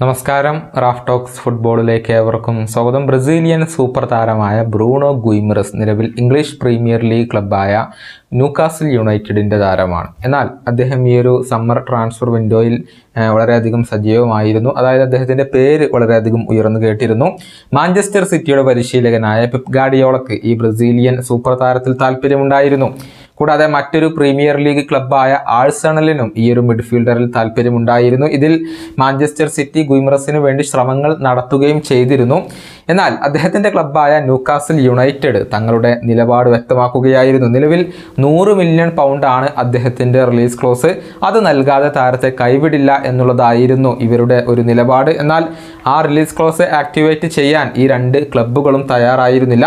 നമസ്കാരം. Raf talks ഫുട്ബോളിലേക്ക് ഏവർക്കും സ്വാഗതം. ബ്രസീലിയൻ സൂപ്പർ താരമായ ബ്രൂണോ ഗുയിമറസ് നിലവിൽ ഇംഗ്ലീഷ് പ്രീമിയർ ലീഗ് ക്ലബ്ബായ ന്യൂകാസിൽ യുണൈറ്റഡിന്റെ താരമാണ്. എന്നാൽ അദ്ദേഹം ഈ ഒരു സമ്മർ ട്രാൻസ്ഫർ വിൻഡോയിൽ വളരെയധികം സജീവമായിരുന്നു. അതായത് അദ്ദേഹത്തിന്റെ പേര് വളരെയധികം ഉയർന്നു കേട്ടിരുന്നു. മാഞ്ചസ്റ്റർ സിറ്റിയുടെ പരിശീലകനായ പെപ് ഗാഡിയോളക്ക് ഈ ബ്രസീലിയൻ സൂപ്പർ താരത്തിൽ താല്പര്യമുണ്ടായിരുന്നു. കൂടാതെ മറ്റൊരു പ്രീമിയർ ലീഗ് ക്ലബ്ബായ ആഴ്സണലിനും ഈ ഒരു മിഡ്ഫീൽഡറിൽ താല്പര്യമുണ്ടായിരുന്നു. ഇതിൽ മാഞ്ചസ്റ്റർ സിറ്റി ഗുയിമറസിനു വേണ്ടി ശ്രമങ്ങൾ നടത്തുകയും ചെയ്തിരുന്നു. എന്നാൽ അദ്ദേഹത്തിന്റെ ക്ലബ്ബായ ന്യൂകാസിൽ യുണൈറ്റഡ് തങ്ങളുടെ നിലപാട് വ്യക്തമാക്കുകയായിരുന്നു. നിലവിൽ നൂറ് മില്യൺ പൗണ്ടാണ് അദ്ദേഹത്തിന്റെ റിലീസ് ക്ലോസ് അത് നൽകാതെ താരത്തെ കൈവിടില്ല എന്നുള്ളതായിരുന്നു ഇവരുടെ ഒരു നിലപാട്. എന്നാൽ ആ റിലീസ് ക്ലോസ് ആക്ടിവേറ്റ് ചെയ്യാൻ ഈ രണ്ട് ക്ലബ്ബുകളും തയ്യാറായിരുന്നില്ല.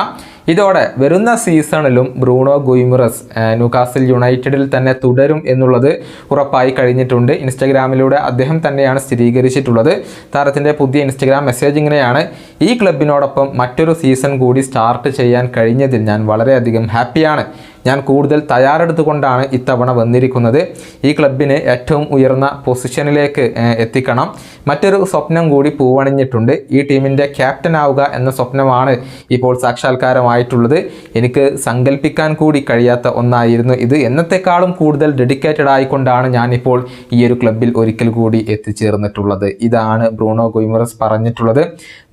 ഇതോടെ വരുന്ന സീസണിലും ബ്രൂണോ ഗുയിമുറസ് ന്യൂകാസിൽ യുണൈറ്റഡിൽ തന്നെ തുടരും എന്നുള്ളത് ഉറപ്പായി കഴിഞ്ഞിട്ടുണ്ട്. ഇൻസ്റ്റഗ്രാമിലൂടെ അദ്ദേഹം തന്നെയാണ് സ്ഥിരീകരിച്ചിട്ടുള്ളത്. താരത്തിന്റെ പുതിയ ഇൻസ്റ്റഗ്രാം മെസ്സേജ് ഇങ്ങനെയാണ് ഈ ക്ലബിനോടൊപ്പം മറ്റൊരു സീസൺ കൂടി സ്റ്റാർട്ട് ചെയ്യാൻ കഴിഞ്ഞതിൽ ഞാൻ വളരെയധികം ഹാപ്പിയാണ്. ഞാൻ കൂടുതൽ തയ്യാറെടുത്തുകൊണ്ടാണ് ഇത്തവണ വന്നിരിക്കുന്നത്. ഈ ക്ലബിനെ ഏറ്റവും ഉയർന്ന പൊസിഷനിലേക്ക് എത്തിക്കണം. മറ്റൊരു സ്വപ്നം കൂടി പൂവണിഞ്ഞിട്ടുണ്ട്. ഈ ടീമിന്റെ ക്യാപ്റ്റൻ ആവുക എന്ന സ്വപ്നമാണ് ഇപ്പോൾ സാക്ഷാത്കാരമായിട്ടുള്ളത്. എനിക്ക് സങ്കല്പിക്കാൻ കൂടി കഴിയാത്ത ഒന്നായിരുന്നു ഇത്. എന്നത്തെക്കാളും കൂടുതൽ ഡെഡിക്കേറ്റഡ് ആയിക്കൊണ്ടാണ് ഞാനിപ്പോൾ ഈ ഒരു ക്ലബിൽ ഒരിക്കൽ കൂടി എത്തിച്ചേർന്നിട്ടുള്ളത്. ഇതാണ് ബ്രൂണോ ഗുയിമറസ് പറഞ്ഞിട്ടുള്ളത്.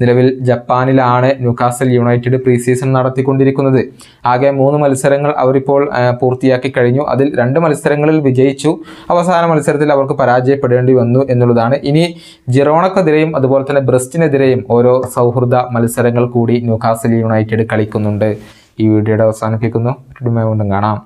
നിലവിൽ ജപ്പാനിലാണ് ന്യൂകാസൽ യുണൈറ്റഡ് പ്രീ സീസൺ നടത്തിക്കൊണ്ടിരിക്കുന്നത്. ആകെ മൂന്ന് മത്സരങ്ങൾ അവരിപ്പോൾ ആ, പൂർത്തിയാക്കി കഴിഞ്ഞു. അതിൽ രണ്ട് മത്സരങ്ങളിൽ വിജയിച്ചു. അവസാന മത്സരത്തിൽ അവർക്ക് പരാജയപ്പെടേണ്ടി വന്നു എന്നുള്ളതാണ്. ഇനി ജിറോണക്കെതിരെയും അതുപോലെ തന്നെ ബ്രസ്റ്റിനെതിരെയും ഓരോ സൗഹൃദ മത്സരങ്ങൾ കൂടി ന്യൂകാസൽ യുണൈറ്റഡ് കളിക്കുന്നുണ്ട്. ഈ വീഡിയോയുടെ അവസാനിപ്പിക്കുന്നു കാണാം.